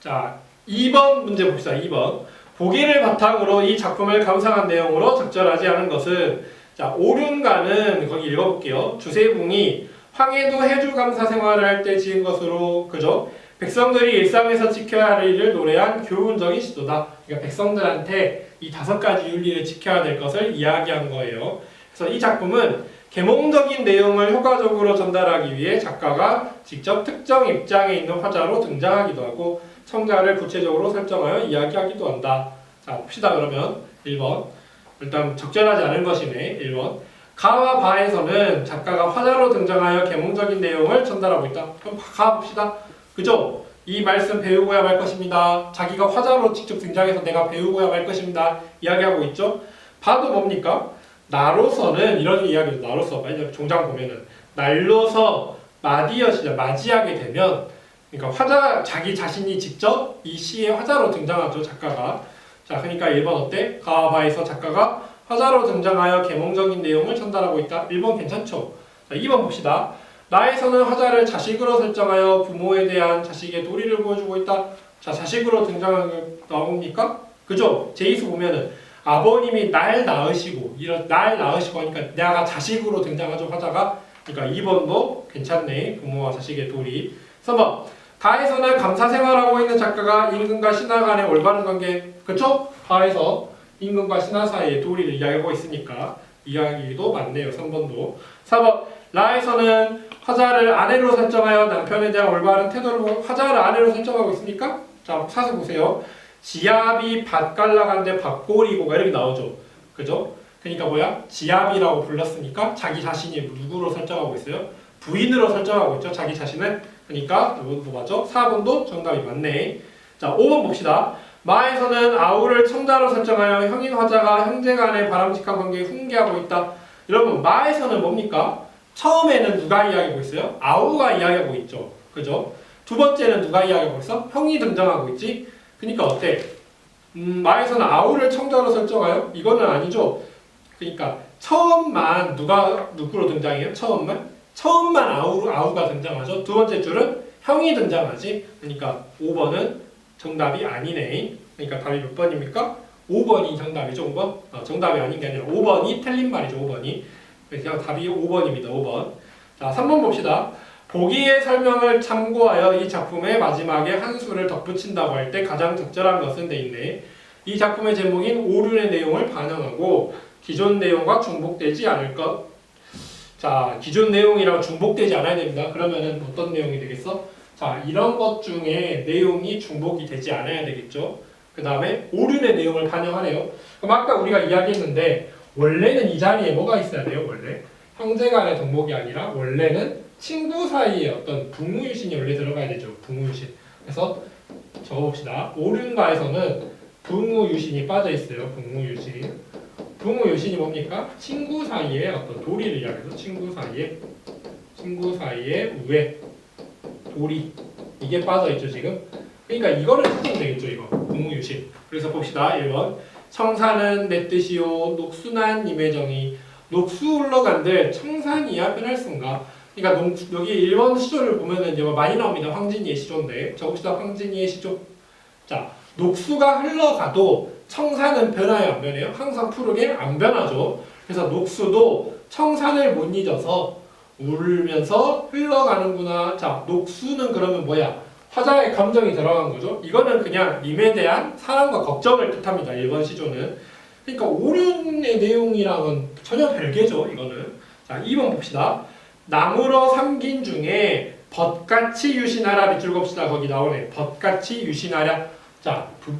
자, 2번 문제 봅시다. 2번. 보기를 바탕으로 이 작품을 감상한 내용으로 적절하지 않은 것은 자, 오륜가는 거기 읽어볼게요. 주세붕이 황해도 해주 감사 생활을 할 때 지은 것으로 그죠? 백성들이 일상에서 지켜야 할 일을 노래한 교훈적인 시도다. 그러니까 백성들한테 이 다섯 가지 윤리를 지켜야 될 것을 이야기한 거예요. 그래서 이 작품은 계몽적인 내용을 효과적으로 전달하기 위해 작가가 직접 특정 입장에 있는 화자로 등장하기도 하고 청자를 구체적으로 설정하여 이야기하기도 한다. 자, 봅시다 그러면 1번. 일단 적절하지 않은 것이네. 1번. 가와 바에서는 작가가 화자로 등장하여 계몽적인 내용을 전달하고 있다. 그럼 가 봅시다. 그죠? 이 말씀 배우고야 말 것입니다. 자기가 화자로 직접 등장해서 내가 배우고야 말 것입니다. 이야기하고 있죠. 봐도 뭡니까? 나로서는 이런 이야기도 나로서 만약 종장 보면은 날로서 마디엇이자 맞이하게 되면 그러니까 화자 자기 자신이 직접 이 시의 화자로 등장하죠 작가가 자 그러니까 1번 어때? 가와바에서 작가가 화자로 등장하여 계몽적인 내용을 전달하고 있다 1번 괜찮죠? 자 2번 봅시다 나에서는 화자를 자식으로 설정하여 부모에 대한 자식의 도리를 보여주고 있다 자 자식으로 등장하는 게 나옵니까? 그죠? 제이수 보면은 아버님이 날 낳으시고 이런 날 낳으시고 하니까 내가 자식으로 등장하죠 화자가 그러니까 2번도 괜찮네 부모와 자식의 도리 3번 가에서는 감사 생활하고 있는 작가가 임금과 신하 간의 올바른 관계 그쵸? 가에서 임금과 신하 사이의 도리를 이야기하고 있으니까 이야기도 맞네요 3번도 4번 라에서는 화자를 아내로 설정하여 남편에 대한 올바른 태도를 보- 화자를 아내로 설정하고 있으니까 자 사서 보세요 지압이 밭갈라간데 밭골이고가 이렇게 나오죠 그죠? 그러니까 뭐야? 지압이라고 불렀으니까 자기 자신이 누구로 설정하고 있어요? 부인으로 설정하고 있죠 자기 자신을 그러니까 맞죠? 4번도 정답이 맞네. 자, 5번 봅시다. 마에서는 아우를 청자로 설정하여 형인 화자가 형제 간의 바람직한 관계에 훈계하고 있다. 여러분, 마에서는 뭡니까? 처음에는 누가 이야기하고 있어요? 아우가 이야기하고 있죠. 그죠? 두 번째는 누가 이야기하고 있어? 형이 등장하고 있지? 그러니까 어때? 음, 마에서는 아우를 청자로 설정하여? 이거는 아니죠. 그러니까 처음만 누가 누구로 등장해요? 처음만? 처음만 아우, 아우가 등장하죠. 두 번째 줄은 형이 등장하지. 그러니까 5번은 정답이 아니네. 그러니까 답이 몇 번입니까? 5번이 정답이죠. 5번? 어, 정답이 아닌 게 아니라 5번이 틀린 말이죠. 5번이. 그냥 답이 5번입니다. 5번. 자, 3번 봅시다. 보기의 설명을 참고하여 이 작품의 마지막에 한 수를 덧붙인다고 할 때 가장 적절한 것은 돼 있네. 이 작품의 제목인 오륜의 내용을 반영하고 기존 내용과 중복되지 않을 것. 자, 기존 내용이랑 중복되지 않아야 됩니다. 그러면은 어떤 내용이 되겠어? 자, 이런 것 중에 내용이 중복이 되지 않아야 되겠죠. 그 다음에 오륜의 내용을 반영하네요. 그럼 아까 우리가 이야기했는데 원래는 이 자리에 뭐가 있어야 돼요? 원래 형제 간의 동목이 아니라 원래는 친구 사이에 어떤 부무유신이 원래 들어가야 되죠. 부무유신. 그래서 적어봅시다. 오륜가에서는 부무유신이 빠져 있어요. 부무유신. 부모유신이 뭡니까? 친구 사이에 어떤 도리를 이야기해서 친구 사이에 친구 사이에 우애 도리. 이게 빠져 있죠 지금? 그러니까 이거를 찾으면 되겠죠 이거. 부모유신. 그래서 봅시다. 1번. 청산은 내 뜻이요. 녹순한 님의 정의 녹수 흘러간들 청산이야 변할순가. 그러니까 농, 여기 1번 시조를 보면은 이제 많이 나옵니다. 황진이의 시조인데. 적읍시다. 황진이의 시조. 자 녹수가 흘러가도 청산은 변화요 안 변해요? 항상 푸르게 안 변하죠. 그래서 녹수도 청산을 못 잊어서 울면서 흘러가는구나. 자, 녹수는 그러면 뭐야? 화자의 감정이 들어간 거죠. 이거는 그냥 님에 대한 사랑과 걱정을 뜻합니다. 1번 시조는. 그러니까 오륜의 내용이랑은 전혀 별개죠. 이거는. 자, 2번 봅시다. 나무로 삼긴 중에 벗같이 유신하라 밑줄 봅시다. 거기 나오네. 벗같이 유신하라. 자, 부,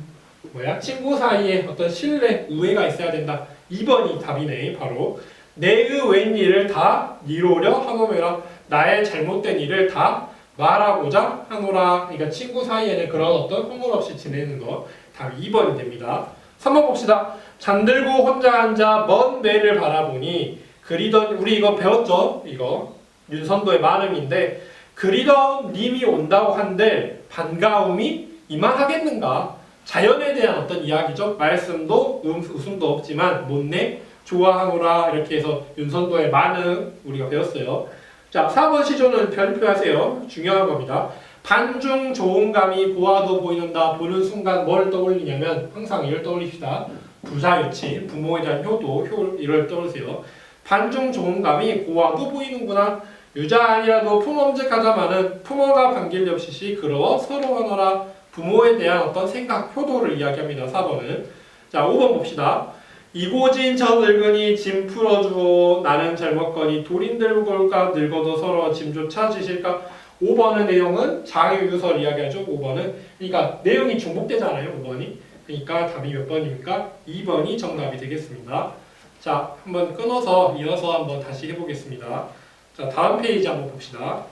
뭐야? 친구 사이에 어떤 신뢰, 우애가 있어야 된다. 2번이 답이네, 바로. 내의 웬 일을 다 이루려 하노매라. 나의 잘못된 일을 다 말하고자 하노라. 그러니까 친구 사이에는 그런 어떤 허물 없이 지내는 거. 답 2번이 됩니다. 3번 봅시다. 잠들고 혼자 앉아 먼 매를 바라보니 그리던 우리 이거 배웠죠? 이거 윤선도의 만음인데 그리던 님이 온다고 한들 반가움이 이만하겠는가? 자연에 대한 어떤 이야기죠. 말씀도 음, 웃음도 없지만 못내 좋아하노라 이렇게 해서 윤선도의 많은 우리가 배웠어요. 자, 4번 시조는 별표하세요. 중요한 겁니다. 반중 좋은 감이 보아도 보이는다 보는 순간 뭘 떠올리냐면 항상 이걸 떠올립시다. 부사유치, 부모에 대한 효도, 효 이를 떠올리세요. 반중 좋은 감이 보아도 보이는구나. 유자 아니라도 품엄직하다마는 품어가 반길 없이시 그러워 서러워하노라. 부모에 대한 어떤 생각, 효도를 이야기합니다. 4번은. 자, 5번 봅시다. 이고진 저 늙은이 짐 풀어주오 나는 젊었거니 돌인들골과 늙어도 서로 짐조차 지실까 5번의 내용은 장유유설 이야기하죠 5번은 그러니까 내용이 중복되잖아요 5번이 그러니까 답이 몇 번입니까 2번이 정답이 되겠습니다 자 한번 끊어서 이어서 한번 다시 해보겠습니다 자 다음 페이지 한번 봅시다